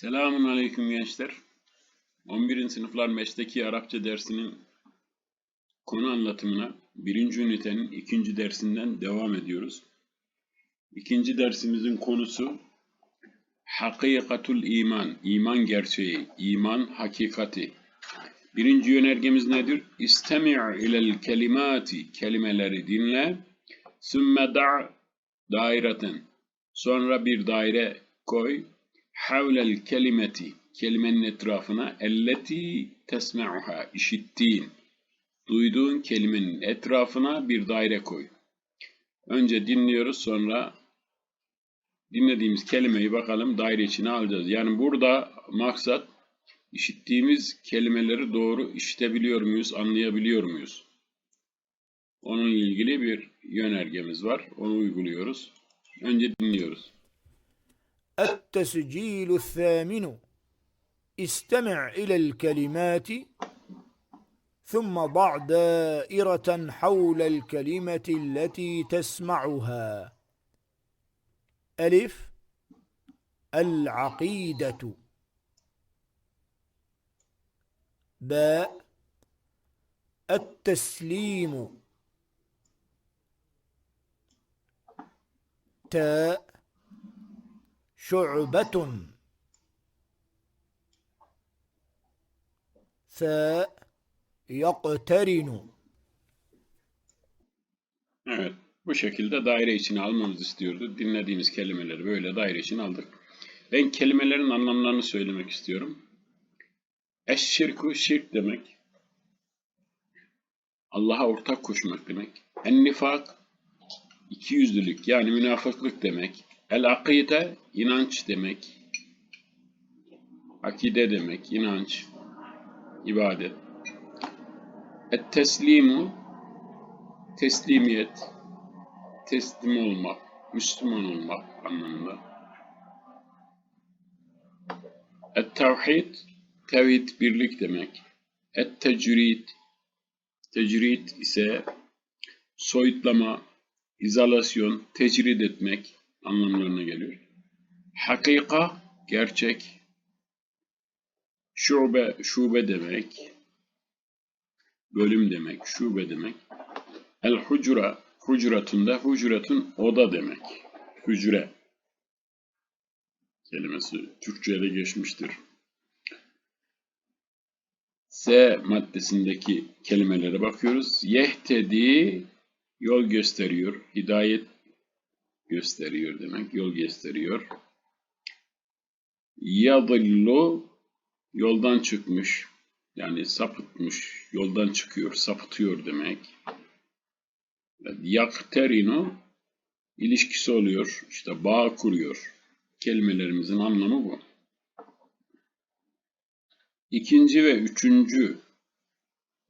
Selamun Aleyküm gençler. 11. sınıflar mesleki Arapça dersinin konu anlatımına birinci ünitenin ikinci dersinden devam ediyoruz. İkinci dersimizin konusu Hakikatul iman, iman gerçeği, iman hakikati. Birinci yönergemiz nedir? İstemi' ilel kelimati, kelimeleri dinle. Sümme da' daireten. Sonra bir daire koy. Havlel kelimeti, kelimenin etrafına elleti tesme'uha, işittiğin, duyduğun kelimenin etrafına bir daire koy. Önce dinliyoruz sonra dinlediğimiz kelimeyi bakalım daire içine alacağız. Yani burada maksat işittiğimiz kelimeleri doğru işitebiliyor muyuz, anlayabiliyor muyuz? Onunla ilgili bir yönergemiz var. Onu uyguluyoruz. Önce dinliyoruz. التسجيل الثامن. استمع إلى الكلمات ثم ضع دائرة حول الكلمة التي تسمعها. ألف. العقيدة. باء. التسليم. تاء. şu'betun se yakterinu Evet. Bu şekilde daire içine almamızı istiyordu. Dinlediğimiz kelimeleri böyle daire içine aldık. Ben kelimelerin anlamlarını söylemek istiyorum. Eşşirku şirk demek. Allah'a ortak koşmak demek. En nifak ikiyüzlülük yani münafıklık demek. El-akide inanç demek. Akide demek, inanç, ibadet. Et-teslimu teslimiyet, teslim olmak, Müslüman olmak anlamında. Et-tevhid, tevhid birlik demek. Et-tecrid, tecrid ise soyutlama, izolasyon, tecrid etmek anlamlarına geliyor. Hakika, gerçek. Şube, şube demek. Bölüm demek, şube demek. El hucura, hucuratunda hucuratun oda demek. Hücre kelimesi Türkçe'ye geçmiştir. S maddesindeki kelimelere bakıyoruz. Yehtedi yol gösteriyor, hidayet gösteriyor demek, yol gösteriyor. Yadillu yoldan çıkmış, yani sapıtmış, yoldan çıkıyor, sapıtıyor demek. Yakterinu ilişkisi oluyor, işte bağ kuruyor. Kelimelerimizin anlamı bu. İkinci ve üçüncü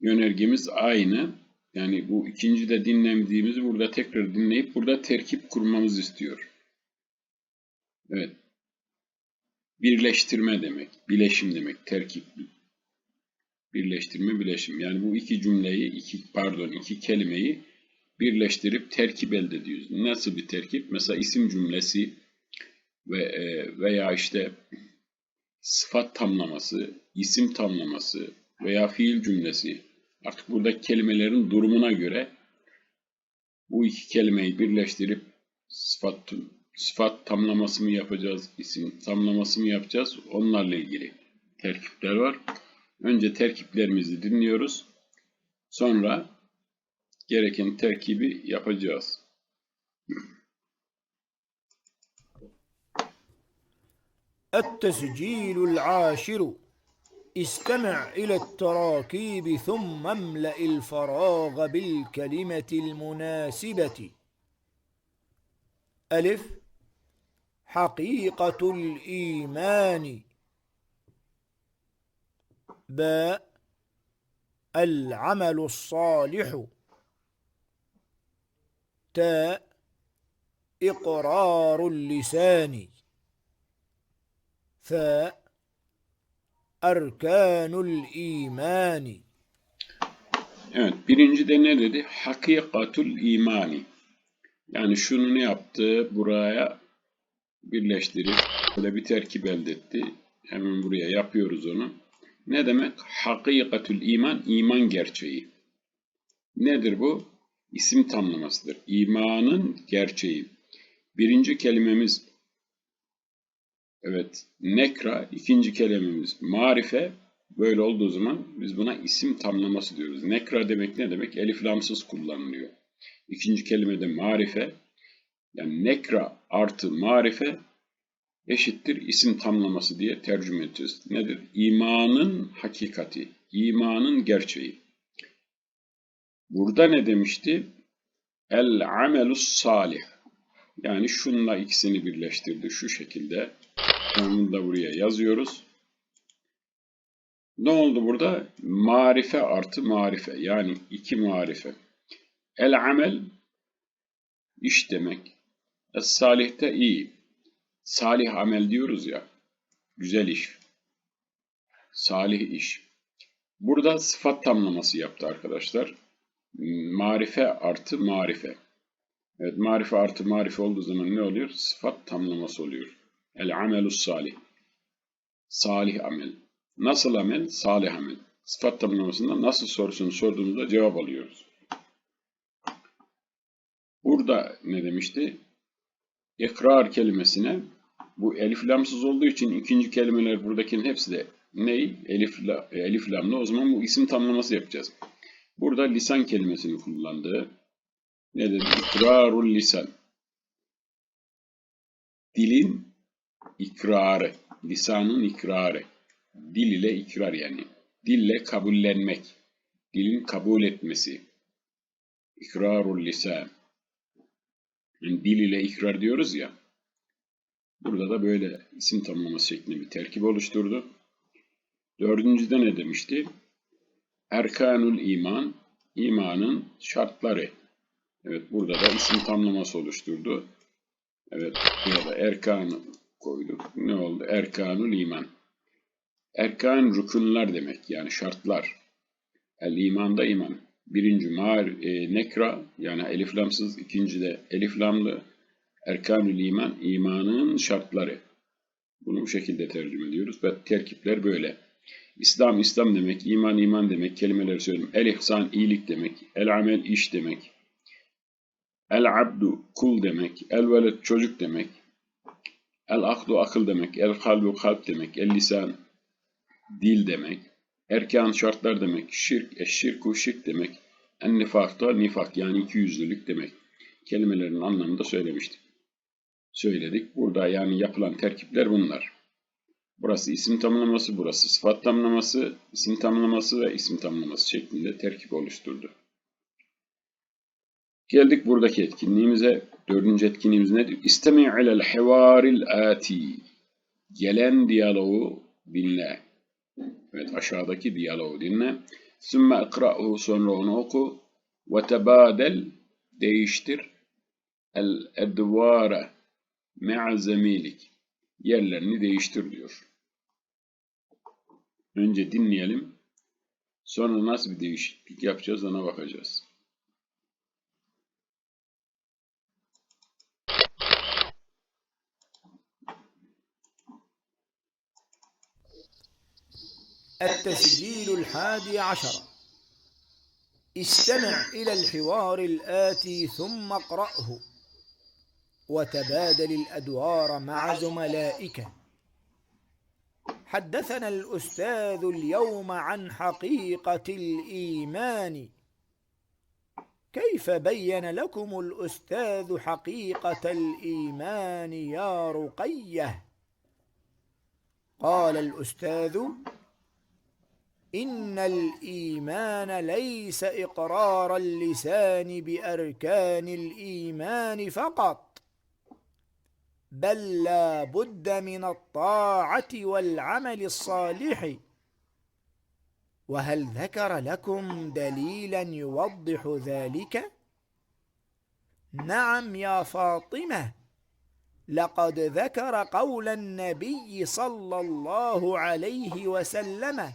yönergemiz aynı. Yani bu ikinci de dinlemediğimizi burada tekrar dinleyip burada terkip kurmamız istiyor. Evet. Birleştirme demek, bileşim demek, terkip. Birleştirme, bileşim. Yani bu iki cümleyi, iki pardon, iki kelimeyi birleştirip terkip elde ediyoruz. Nasıl bir terkip? Mesela isim cümlesi ve e, veya işte sıfat tamlaması, isim tamlaması veya fiil cümlesi. Artık buradaki kelimelerin durumuna göre bu iki kelimeyi birleştirip sıfat sıfat tamlaması mı yapacağız, isim tamlaması mı yapacağız? Onlarla ilgili terkipler var. Önce terkiplerimizi dinliyoruz. Sonra gereken terkibi yapacağız. التسجيل العاشر استمع إلى التراكيب ثم املأ الفراغ بالكلمة المناسبة. ألف. حقيقة الإيمان. باء العمل الصالح. تاء إقرار اللسان. ثاء erkanul imani. Evet birinci de ne dedi? Hakikatul imani. Yani şunu ne yaptı? Buraya birleştirip böyle bir terkip elde etti. Hemen buraya yapıyoruz onu. Ne demek? Hakikatül iman, iman gerçeği. Nedir bu? İsim tamlamasıdır. İmanın gerçeği. Birinci kelimemiz evet nekra, ikinci kelimemiz marife. Böyle olduğu zaman biz buna isim tamlaması diyoruz. Nekra demek ne demek? Elif lamsız kullanılıyor. İkinci kelime de marife. Yani nekra artı marife eşittir isim tamlaması diye tercüme edeceğiz. Nedir? İmanın hakikati, imanın gerçeği. Burada ne demişti? El amelus salih. Yani şunla ikisini birleştirdi şu şekilde. Onu da buraya yazıyoruz. Ne oldu burada? Marife artı marife. Yani iki marife. El amel iş demek. Es salih de iyi. Salih amel diyoruz ya. Güzel iş. Salih iş. Burada sıfat tamlaması yaptı arkadaşlar. Marife artı marife. Evet marife artı marife olduğu zaman ne oluyor? Sıfat tamlaması oluyor. El amelus salih. Salih amel. Nasıl amel? Salih amel. Sıfat tamlamasında nasıl sorusunu sorduğumuzda cevap alıyoruz. Burada ne demişti? İkrar kelimesine bu elif lamsız olduğu için ikinci kelimeler buradakinin hepsi de ney? Elif, la, elif lamlı. O zaman bu isim tamlaması yapacağız. Burada lisan kelimesini kullandı. Ne dedi? İkrarul lisan. Dilin ikrarı. Lisanın ikrarı. Dil ile ikrar yani. Dille kabullenmek. Dilin kabul etmesi. İkrarul lisan. Yani dil ile ikrar diyoruz ya. Burada da böyle isim tamlaması şeklinde bir terkip oluşturdu. Dördüncüde ne demişti? Erkanul iman, imanın şartları. Evet burada da isim tamlaması oluşturdu. Evet burada erkan koyduk. Ne oldu? Erkanul iman. Erkan rükunlar demek yani şartlar. El imanda iman. Birinci mar, e, nekra yani eliflamsız, ikinci de eliflamlı. Erkanül iman, imanın şartları. Bunu bu şekilde tercüme ediyoruz ve terkipler böyle. İslam, İslam demek, iman, iman demek, kelimeleri söyleyeyim. El ihsan, iyilik demek, el amel, iş demek. El abdu, kul demek, el veled, çocuk demek. El aklu, akıl demek, el kalbu, kalp demek, el lisan, dil demek. Erkan, şartlar demek, şirk, eşşirku, şirk demek. En nifak da nifak yani ikiyüzlülük demek. Kelimelerin anlamını da söylemiştik. Söyledik. Burada yani yapılan terkipler bunlar. Burası isim tamlaması, burası sıfat tamlaması, isim tamlaması ve isim tamlaması şeklinde terkip oluşturdu. Geldik buradaki etkinliğimize. Dördüncü etkinliğimiz nedir? İstemi ilel ati. Gelen diyaloğu dinle. Evet aşağıdaki diyaloğu dinle. Sümme ikra'hu sonra onu oku. Ve tebadel değiştir. El edvara me'a zemilik. Yerlerini değiştir diyor. Önce dinleyelim. Sonra nasıl bir değişiklik yapacağız ona bakacağız. التسجيل الحادي عشر. استمع إلى الحوار الآتي ثم اقرأه. وتبادل الأدوار مع زملائك. حدثنا الأستاذ اليوم عن حقيقة الإيمان. كيف بين لكم الأستاذ حقيقة الإيمان يا رقية؟ قال الأستاذ إن الإيمان ليس إقرار اللسان بأركان الإيمان فقط بل لا بد من الطاعة والعمل الصالح وهل ذكر لكم دليلا يوضح ذلك؟ نعم يا فاطمة لقد ذكر قول النبي صلى الله عليه وسلم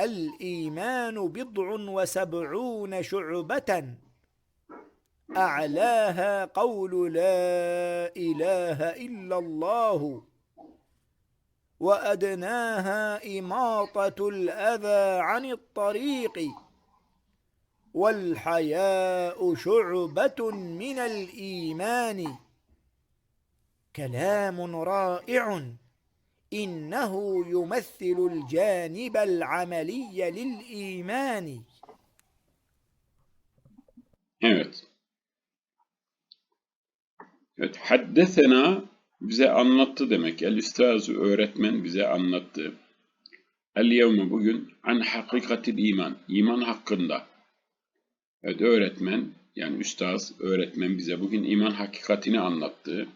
الإيمان بضع وسبعون شعبة. أعلاها قول لا إله إلا الله. وأدناها إماطة الأذى عن الطريق. والحياء شعبة من الإيمان. كلام رائع. innehu yumessilul canibel ameliyye lil imani. Evet. Evet, haddesena bize anlattı demek. El üstazu öğretmen bize anlattı. El yevme bugün an hakikatil iman. iman hakkında. Evet öğretmen yani üstaz öğretmen bize bugün iman hakikatini anlattı.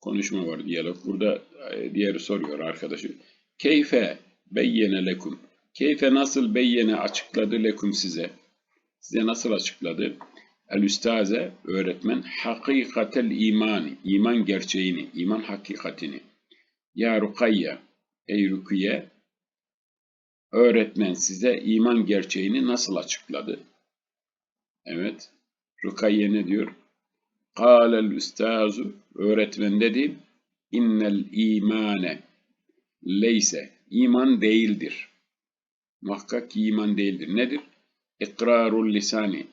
Konuşma var diyalog. Burada e, diğeri soruyor arkadaşı. Keyfe beyyene lekum. Keyfe nasıl beyyene açıkladı lekum size? Size nasıl açıkladı? El üstaze öğretmen hakikatel imani, iman gerçeğini, iman hakikatini. Ya Rukayya, ey Rukiye, öğretmen size iman gerçeğini nasıl açıkladı? Evet, Rukayye ne diyor? Kâlel üstazu, öğretmen dedi, innel imane leyse, iman değildir. Muhakkak iman değildir. Nedir? İkrarul lisani,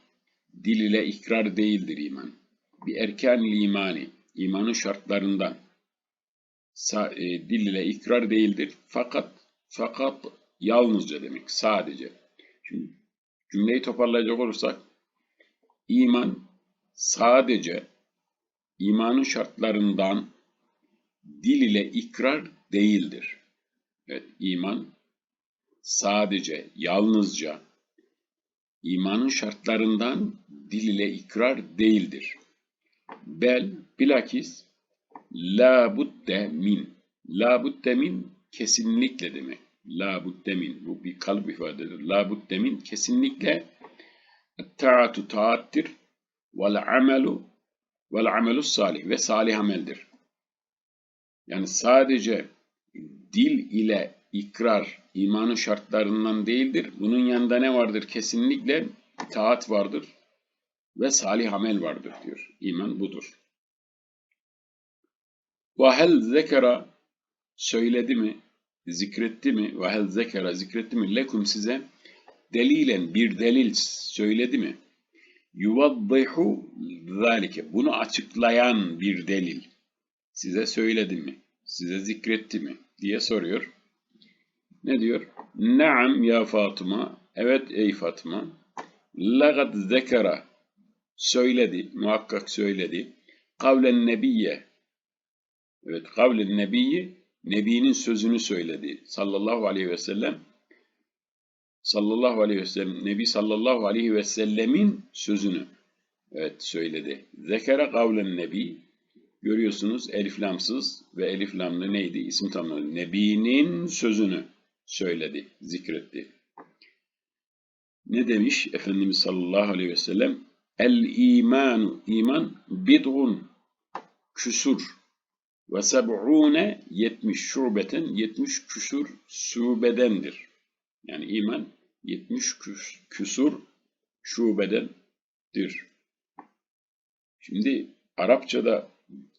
dil ile ikrar değildir iman. Bir erkan imani, imanın şartlarından. E, dil ile ikrar değildir. Fakat, fakat yalnızca demek, sadece. Şimdi cümleyi toparlayacak olursak, iman sadece imanın şartlarından dil ile ikrar değildir. Evet, iman sadece, yalnızca imanın şartlarından dil ile ikrar değildir. Bel, bilakis, la budde min. La budde min kesinlikle demek. La budde min. Bu bir kalıp ifadedir. La budde min kesinlikle taatu taattir. Vel amelu vel amelu salih ve salih ameldir. Yani sadece dil ile ikrar imanın şartlarından değildir. Bunun yanında ne vardır? Kesinlikle taat vardır ve salih amel vardır diyor. İman budur. Ve hel zekera söyledi mi, zikretti mi, ve hel zekera zikretti mi lekum size delilen bir delil söyledi mi? Yuvaddihu zalike. Bunu açıklayan bir delil size söyledi mi? Size zikretti mi? diye soruyor. Ne diyor? Naam ya Fatıma. Evet ey Fatıma. Lagad zekara. Söyledi. Muhakkak söyledi. Kavlen nebiyye. Evet kavlen nebiyyi. Nebinin sözünü söyledi. Sallallahu aleyhi ve sellem. Sallallahu aleyhi ve sellem. Nebi sallallahu aleyhi ve sellemin sözünü. Evet söyledi. Zekara kavlen nebi. Görüyorsunuz eliflamsız ve eliflamlı neydi? İsim tamamladı. Nebinin sözünü söyledi, zikretti. Ne demiş Efendimiz sallallahu aleyhi ve sellem? El imanu, iman bid'un, küsur ve seb'une yetmiş şubeten, yetmiş küsur şubedendir. Yani iman yetmiş küs, küsur şubedendir. Şimdi Arapçada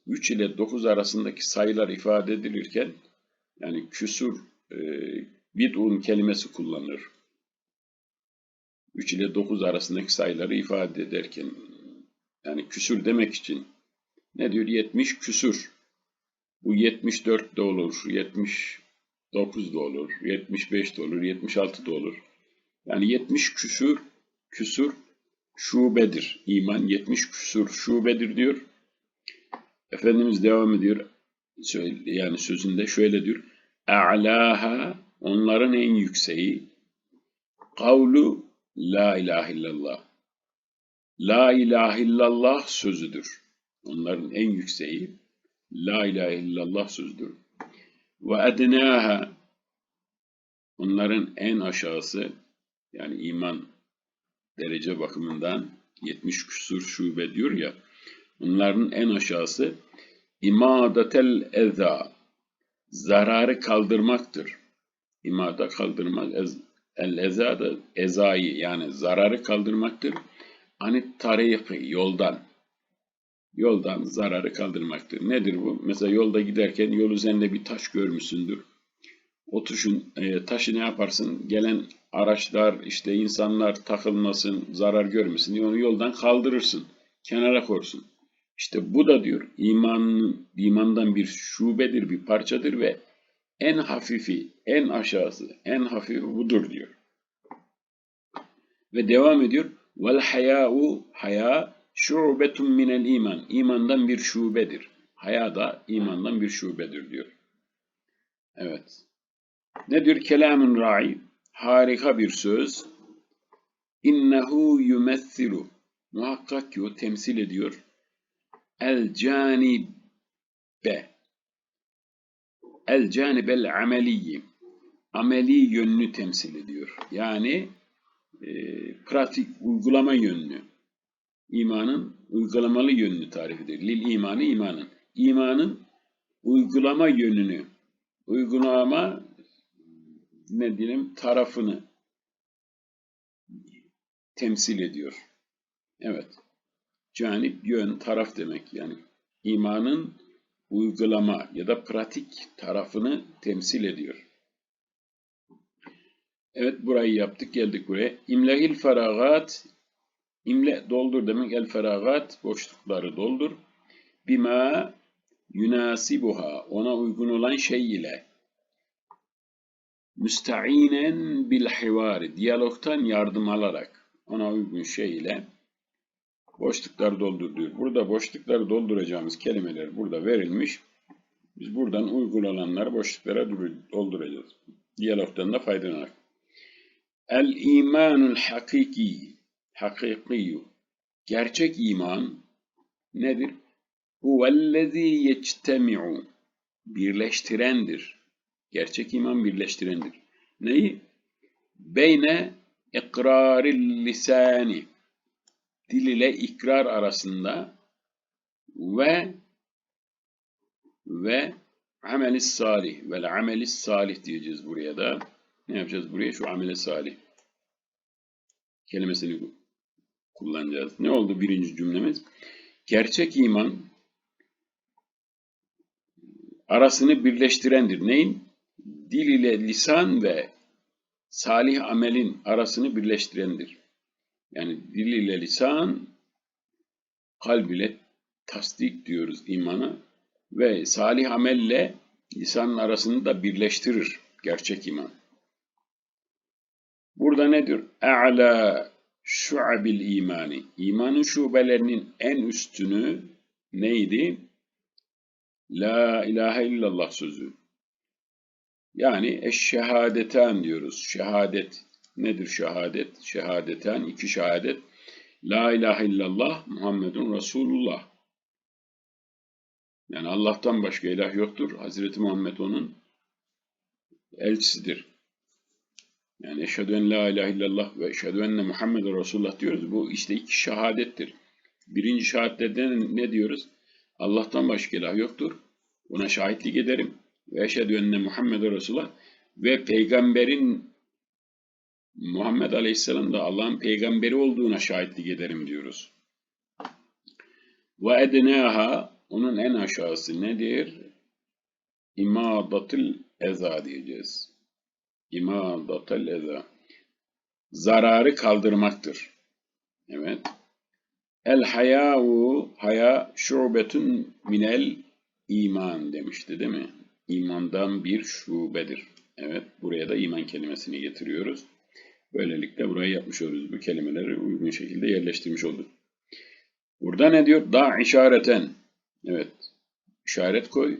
3 ile 9 arasındaki sayılar ifade edilirken yani küsur e, bid'un kelimesi kullanılır. 3 ile 9 arasındaki sayıları ifade ederken yani küsür demek için ne diyor? 70 küsür. Bu 74 de olur, 79 da olur, 75 de olur, 76 da olur. Yani 70 küsür, küsür şubedir. İman 70 küsur şubedir diyor. Efendimiz devam ediyor. Yani sözünde şöyle diyor. A'laha onların en yükseği kavlu la ilahe illallah. La ilahe illallah sözüdür. Onların en yükseği la ilahe illallah sözüdür. Ve ednaha onların en aşağısı yani iman derece bakımından 70 küsur şube diyor ya onların en aşağısı imadatel eza zararı kaldırmaktır. İmada kaldırmak el eza da ezayı yani zararı kaldırmaktır. Anit tariki yoldan Yoldan zararı kaldırmaktır. Nedir bu? Mesela yolda giderken yol üzerinde bir taş görmüşsündür. O e, taşı ne yaparsın? Gelen araçlar, işte insanlar takılmasın, zarar görmesin diye onu yoldan kaldırırsın. Kenara korsun. İşte bu da diyor imanın, imandan bir şubedir, bir parçadır ve en hafifi, en aşağısı, en hafifi budur diyor. Ve devam ediyor. Vel haya'u haya şubetun minel iman. İmandan bir şubedir. Haya da imandan bir şubedir diyor. Evet. Ne diyor? Kelamun ra'i. Harika bir söz. İnnehu yumessilu. Muhakkak ki o temsil ediyor. El canibe. El canibel ameliyi. Ameli yönünü temsil ediyor. Yani e, pratik, uygulama yönünü. İmanın uygulamalı yönünü tarif eder. Lil imanı imanın. İmanın uygulama yönünü, uygulama ne diyelim tarafını temsil ediyor. Evet. Canip, yön, taraf demek yani. İmanın uygulama ya da pratik tarafını temsil ediyor. Evet burayı yaptık geldik buraya. İmlehil feragat İmle doldur demek el feragat boşlukları doldur. Bima yunasibuha ona uygun olan şey ile müsteinen bil hivari diyalogtan yardım alarak ona uygun şey ile boşluklar doldur diyor. Burada boşlukları dolduracağımız kelimeler burada verilmiş. Biz buradan uygun olanları boşluklara dolduracağız. Diyalogtan da faydalanarak. El imanul hakiki hakiki gerçek iman nedir? Huvellezî yectemi'u birleştirendir. Gerçek iman birleştirendir. Neyi? Beyne ikraril lisani dil ile ikrar arasında ve ve ameli salih ve ameli salih diyeceğiz buraya da. Ne yapacağız buraya? Şu ameli salih kelimesini kullanacağız. Ne oldu birinci cümlemiz? Gerçek iman arasını birleştirendir. Neyin? Dil ile lisan ve salih amelin arasını birleştirendir. Yani dil ile lisan, kalb ile tasdik diyoruz imana ve salih amelle lisanın arasını da birleştirir gerçek iman. Burada nedir? E'la şu'abil imani. İmanın şubelerinin en üstünü neydi? La ilahe illallah sözü. Yani eşşehadeten diyoruz. Şehadet. Nedir şehadet? Şehadeten, iki şehadet. La ilahe illallah Muhammedun Resulullah. Yani Allah'tan başka ilah yoktur. Hazreti Muhammed onun elçisidir. Yani eşhedü en la ilahe illallah ve eşhedü enne Muhammeden Resulullah diyoruz. Bu işte iki şehadettir. Birinci şehadette ne diyoruz? Allah'tan başka ilah yoktur. Buna şahitlik ederim. Ve eşhedü enne Muhammeden Resulullah ve peygamberin Muhammed Aleyhisselam da Allah'ın peygamberi olduğuna şahitlik ederim diyoruz. Ve ednâha onun en aşağısı nedir? İmadatul eza diyeceğiz. İmadatel eza. Zararı kaldırmaktır. Evet. El hayâ'u haya şubetun minel iman demişti değil mi? İmandan bir şubedir. Evet, buraya da iman kelimesini getiriyoruz. Böylelikle burayı yapmış oluruz. Bu kelimeleri uygun şekilde yerleştirmiş olduk. Burada ne diyor? Da işareten. Evet, işaret koy.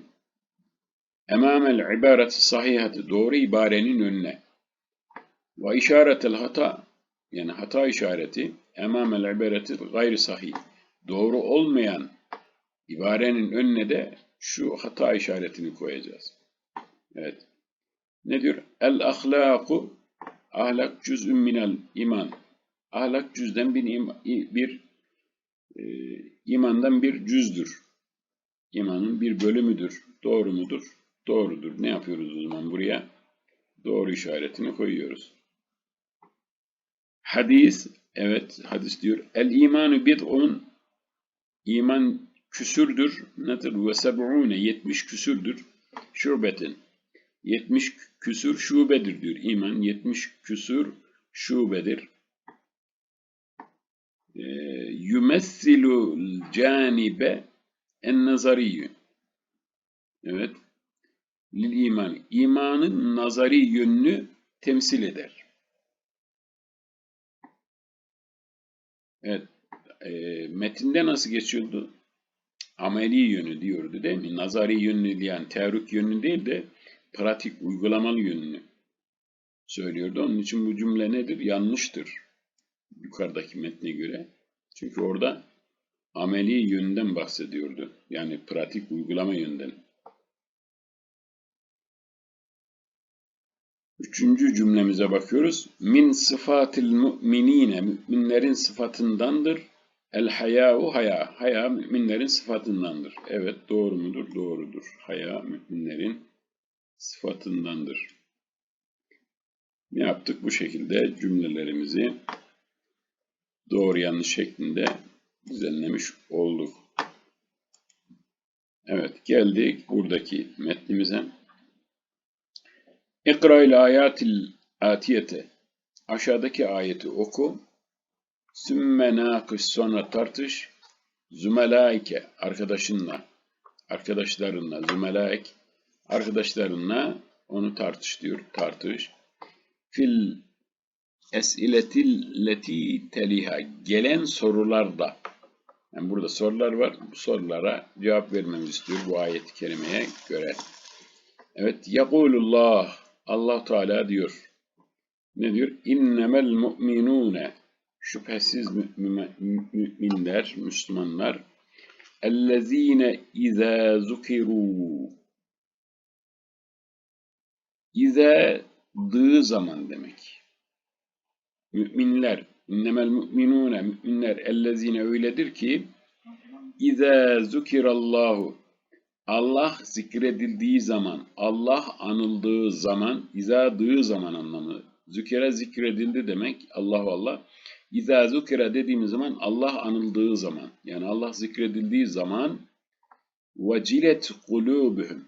Emamel ibareti sahihati doğru ibarenin önüne. Ve işaretel hata yani hata işareti emamel ibareti gayri sahih. Doğru olmayan ibarenin önüne de şu hata işaretini koyacağız. Evet. Ne diyor? El ahlaku ahlak cüz'ün minel iman. Ahlak cüzden bir, bir e, imandan bir cüzdür. İmanın bir bölümüdür. Doğru mudur? Doğrudur. Ne yapıyoruz o zaman buraya? Doğru işaretini koyuyoruz. Hadis, evet hadis diyor. El imanu bid'un iman küsürdür. Nedir? Ve seb'une 70 küsürdür. Şubetin. 70 küsür şubedir diyor. İman 70 küsür şubedir. Ee, Yumessilu canibe en nazariyyü. Evet. Lil iman. İmanın nazari yönünü temsil eder. Evet. E, metinde nasıl geçiyordu? Ameli yönü diyordu değil mi? Nazari yönünü yani teorik yönünü değil de pratik, uygulamalı yönünü söylüyordu. Onun için bu cümle nedir? Yanlıştır. Yukarıdaki metne göre. Çünkü orada ameli yönünden bahsediyordu. Yani pratik, uygulama yönden. Üçüncü cümlemize bakıyoruz. Min sıfatil mu'minine, müminlerin sıfatındandır. El hayâ'u haya. Haya müminlerin sıfatındandır. Evet doğru mudur? Doğrudur. Haya müminlerin sıfatındandır. Ne yaptık? Bu şekilde cümlelerimizi doğru yanlış şeklinde düzenlemiş olduk. Evet geldik buradaki metnimize. İkra ile ayatil atiyete. Aşağıdaki ayeti oku. Sümme nakış sonra tartış. Zümelaike arkadaşınla, arkadaşlarınla, zümelaik arkadaşlarınla onu tartış diyor. Tartış. Fil esiletil leti teliha. Gelen sorularda. Yani burada sorular var. Bu sorulara cevap vermemizi istiyor bu ayet-i kerimeye göre. Evet. Yakulullah. Allah Teala diyor. Ne diyor? İnnemel mu'minune. Şüphesiz müminler, Müslümanlar. Ellezine izâ zukiru. İzâ dığı zaman demek. Müminler, innemel mu'minune, müminler ellezine öyledir ki İzâ zukirallahu Allah zikredildiği zaman, Allah anıldığı zaman, izadığı zaman anlamı. Zükere zikredildi demek, Allah Allah. İza zükere dediğimiz zaman Allah anıldığı zaman, yani Allah zikredildiği zaman vecilet kulubuhum.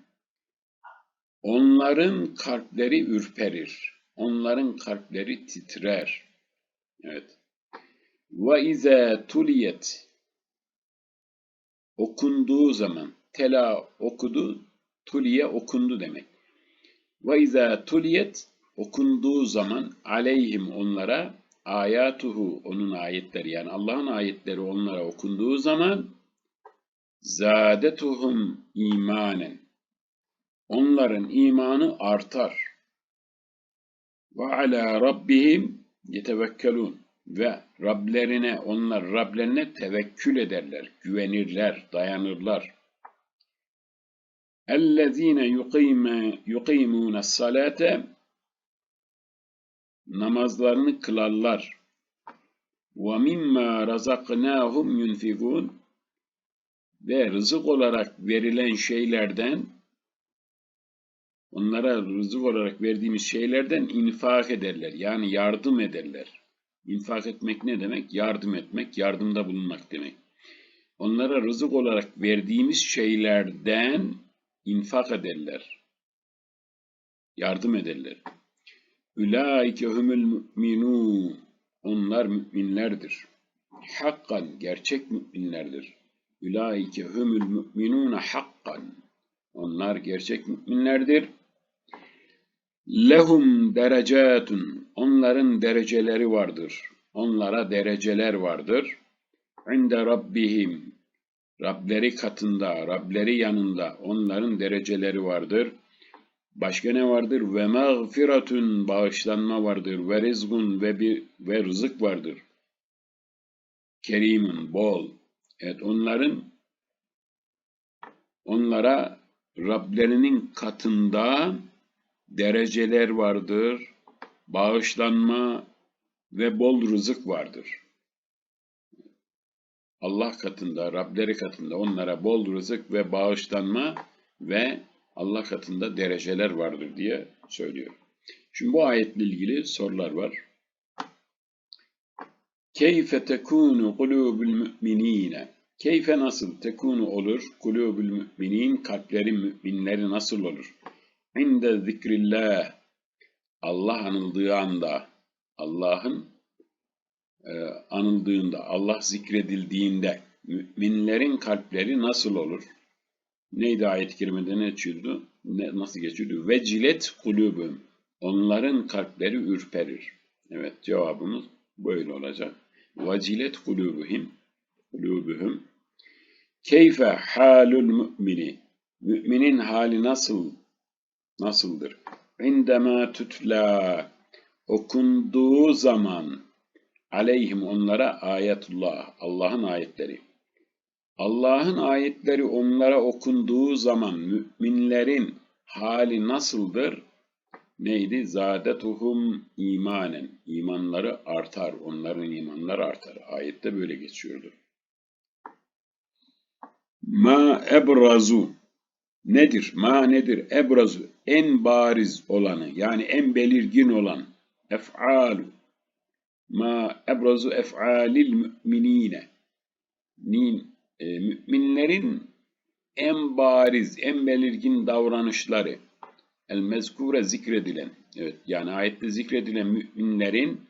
Onların kalpleri ürperir. Onların kalpleri titrer. Evet. Ve izâ tuliyet okunduğu zaman tela okudu, tuliye okundu demek. Ve izâ tuliyet okunduğu zaman aleyhim onlara ayatuhu onun ayetleri yani Allah'ın ayetleri onlara okunduğu zaman zadetuhum imanen onların imanı artar. Ve ala rabbihim yetevekkelun ve Rablerine onlar Rablerine tevekkül ederler, güvenirler, dayanırlar. اَلَّذ۪ينَ يُقِيمُونَ الصَّلَاةَ namazlarını kılarlar. وَمِمَّا رَزَقْنَاهُمْ يُنْفِقُونَ Ve rızık olarak verilen şeylerden, onlara rızık olarak verdiğimiz şeylerden infak ederler. Yani yardım ederler. İnfak etmek ne demek? Yardım etmek, yardımda bulunmak demek. Onlara rızık olarak verdiğimiz şeylerden infak ederler. Yardım ederler. Ülaike humul mu'minun. Onlar müminlerdir. Hakkan gerçek müminlerdir. Ülaike humul mu'minun hakkan. Onlar gerçek müminlerdir. Lehum derecatun. Onların dereceleri vardır. Onlara dereceler vardır. İnde rabbihim. Rableri katında, Rableri yanında onların dereceleri vardır. Başka ne vardır? Ve mağfiratun bağışlanma vardır. Ve rizgun ve bir ve rızık vardır. Kerimun bol. Evet onların onlara Rablerinin katında dereceler vardır. Bağışlanma ve bol rızık vardır. Allah katında, Rableri katında onlara bol rızık ve bağışlanma ve Allah katında dereceler vardır diye söylüyor. Şimdi bu ayetle ilgili sorular var. Keyfe tekunu kulubul müminine Keyfe nasıl tekunu olur? Kulubül müminin kalpleri müminleri nasıl olur? İnde zikrillah Allah anıldığı anda Allah'ın e, anıldığında Allah zikredildiğinde müminlerin kalpleri nasıl olur? Neydi ayet-i kerimede ne geçiyordu? Ne, nasıl geçiyordu? Vecilet kulubum. Onların kalpleri ürperir. Evet cevabımız böyle olacak. Vecilet kulubuhum. Kulubuhum. Keyfe halul mümini. Müminin hali nasıl? Nasıldır? İndema tutla. Okunduğu zaman aleyhim onlara ayetullah. Allah'ın ayetleri. Allah'ın ayetleri onlara okunduğu zaman müminlerin hali nasıldır? Neydi? Zadetuhum imanen. İmanları artar. Onların imanları artar. Ayette böyle geçiyordu. Ma ebrazu. Nedir? Ma nedir? Ebrazu. En bariz olanı. Yani en belirgin olan. Ef'alu. Ma ebrazu ef'alil müminine. Nin, e, müminlerin en bariz, en belirgin davranışları. El mezkure zikredilen. Evet yani ayette zikredilen müminlerin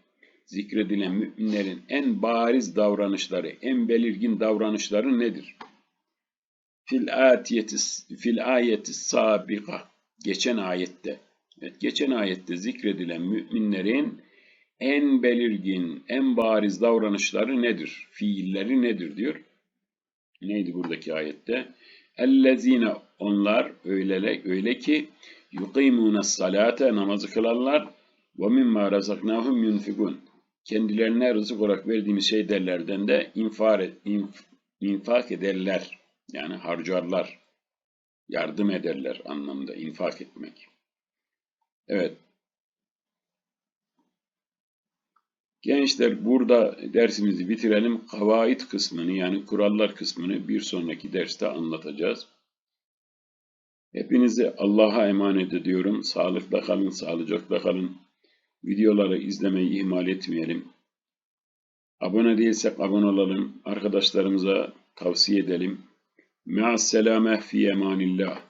zikredilen müminlerin en bariz davranışları, en belirgin davranışları nedir? Fil atiyeti fil ayeti sabika geçen ayette. Evet geçen ayette zikredilen müminlerin en belirgin, en bariz davranışları nedir? Fiilleri nedir diyor. Neydi buradaki ayette? Ellezine onlar öyle, öyle ki yukimune salate namazı kılarlar ve mimma razaknahum yunfikun. Kendilerine rızık olarak verdiğimiz şeylerden de infak, inf, infak ederler. Yani harcarlar. Yardım ederler anlamında infak etmek. Evet. Gençler burada dersimizi bitirelim. Kavaid kısmını yani kurallar kısmını bir sonraki derste anlatacağız. Hepinizi Allah'a emanet ediyorum. Sağlıkla kalın, sağlıcakla kalın. Videoları izlemeyi ihmal etmeyelim. Abone değilsek abone olalım. Arkadaşlarımıza tavsiye edelim. Ma'as selame fi emanillah.